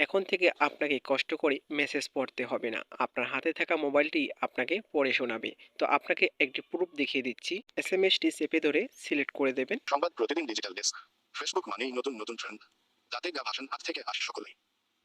এখন থেকে আপনাকে কষ্ট করে মেসেজ পড়তে হবে না। আপনার হাতে থাকা মোবাইলটি আপনাকে পড়ে শোনাবে। তো আপনাকে একটি প্রুফ দেখিয়ে দিচ্ছি। এস এম এসটি চেপে ধরে সিলেক্ট করে দেবেন। সংবাদ প্রতিদিন ডিজিটাল ডেস্ক ফেসবুক মানেই নতুন নতুন ট্রেন্ড তাতে গা ভাষণ আজ থেকে আসে সকলেই।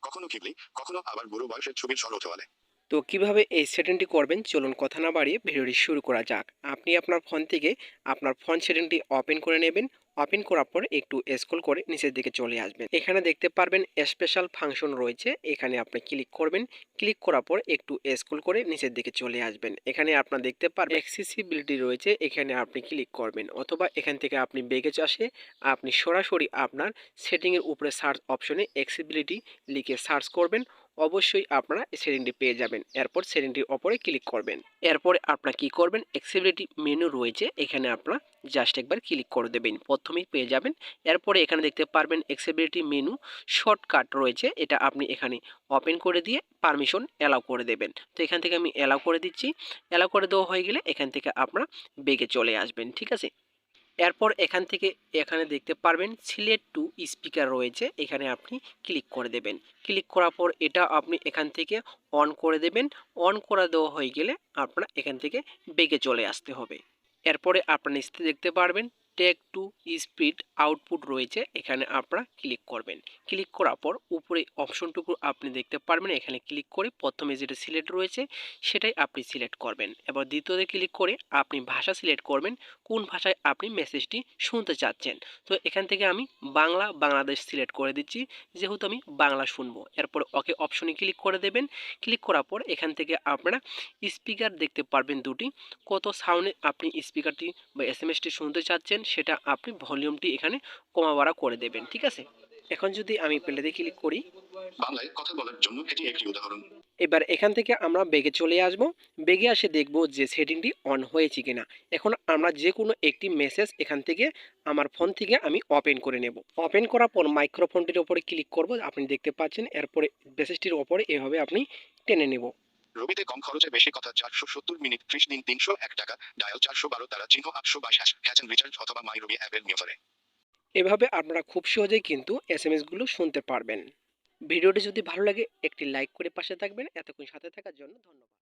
কখনো কিবলি কখনো আবার বুড়ো বয়সের ছবির সর ওঠোয়ালে তো কীভাবে এই সেটিংটি করবেন? চলুন কথা না বাড়িয়ে ভিডিওটি শুরু করা যাক। আপনি আপনার ফোন থেকে আপনার ফোন সেটিংটি ওপেন করে নেবেন। ওপেন করার পর একটু স্ক্রল করে নিচের দিকে চলে আসবেন। এখানে দেখতে পারবেন স্পেশাল ফাংশন রয়েছে। এখানে আপনি ক্লিক করবেন। ক্লিক করার পর একটু স্ক্রল করে নিচের দিকে চলে আসবেন। এখানে আপনার দেখতে পারবেন অ্যাক্সেসিবিলিটি রয়েছে। এখানে আপনি ক্লিক করবেন। অথবা এখান থেকে আপনি বেগে চাষে আপনি সরাসরি আপনার সেটিংয়ের উপরে সার্চ অপশনে অ্যাক্সেসিবিলিটি লিখে সার্চ করবেন। অবশ্যই আপনারা সেটিংটি পেয়ে যাবেন। এরপর সেটিংটির ওপরে ক্লিক করবেন। এরপরে আপনারা কি করবেন? অ্যাক্সেসিবিলিটি মেনু রয়েছে। এখানে আপনারা জাস্ট একবার ক্লিক করে দেবেন। প্রথমেই পেয়ে যাবেন। এরপরে এখানে দেখতে পারবেন অ্যাক্সেসিবিলিটি মেনু শর্টকাট রয়েছে। এটা আপনি এখানে ওপেন করে দিয়ে পারমিশন অ্যালাউ করে দেবেন। তো এখান থেকে আমি অ্যালাউ করে দিচ্ছি। অ্যালাউ করে দেওয়া হয়ে গেলে এখান থেকে আপনারা বেগে চলে আসবেন, ঠিক আছে? এরপর এখান থেকে এখানে দেখতে পারবেন সিলেক্ট টু স্পিকার রয়েছে। এখানে আপনি ক্লিক করে দেবেন। ক্লিক করার পর এটা আপনি এখান থেকে অন করে দেবেন। অন করে দেওয়া হয়ে গেলে আপনার এখান থেকে বেগে চলে আসতে হবে। এরপরে আপনার নিচে দেখতে পারবেন টেক টু স্পিড আউটপুট রয়েছে, এখানে আপনারা ক্লিক করবেন। ক্লিক করার পর উপরে অপশনটুকু আপনি দেখতে পারবেন, এখানে ক্লিক করে প্রথমে যেটা সিলেক্ট রয়েছে, সেটাই আপনি সিলেক্ট করবেন। এবার দ্বিতীয়তে ক্লিক করে আপনি ভাষা সিলেক্ট করবেন, কোন ভাষায় আপনি মেসেজটি শুনতে চাচ্ছেন। তো এখান থেকে আমি বাংলা, বাংলাদেশ সিলেক্ট করে দিচ্ছি, যেহেতু আমি বাংলা শুনব। এরপর ওকে অপশনে ক্লিক করে দেবেন। ক্লিক করার পর এখান থেকে আপনারা স্পিকার দেখতে পারবেন দুটি। কত সাউন্ডে আপনি স্পিকারটি বা এস এম এসটি শুনতে চাচ্ছেন সেটা আপনি ভলিউমটি এখানে কমা বাড়া করে দেবেন ঠিক আছে? এখন যদি আমি প্লেতে ক্লিক করি। বাংলায় কথা বলার জন্য এটি একটি উদাহরণ। এবার এখান থেকে আমরা বেগে চলে আসব। বেগে আসে দেখব যে সেটিংটি অন হয়েছে কিনা। এখন আমরা যে কোনো একটি মেসেজ এখান থেকে আমার ফোন থেকে আমি ওপেন করে নেব। ওপেন করার পর মাইক্রোফোনটির ওপরে ক্লিক করব। আপনি দেখতে পাচ্ছেন এরপরে মেসেজটির ওপরে এভাবে আপনি টেনে নেব। রবিতে কম খরচে বেশি কথা চারশো সত্তর মিনিট ত্রিশ দিন তিনশো এক টাকা। ডায়াল চারশো বারো তারা চিহ্ন আটশো বাইশ হ্যাশ হ্যাচেন রিচার্জ অথবা মাই রবি অ্যাপের নিউজারে এভাবে আপনারা খুব সহজেই কিন্তু এস এম এসগুলো শুনতে পারবেন। ভিডিওটি যদি ভালো লাগে, একটি লাইক করে পাশে থাকবেন। এতক্ষণ সাথে থাকার জন্য ধন্যবাদ।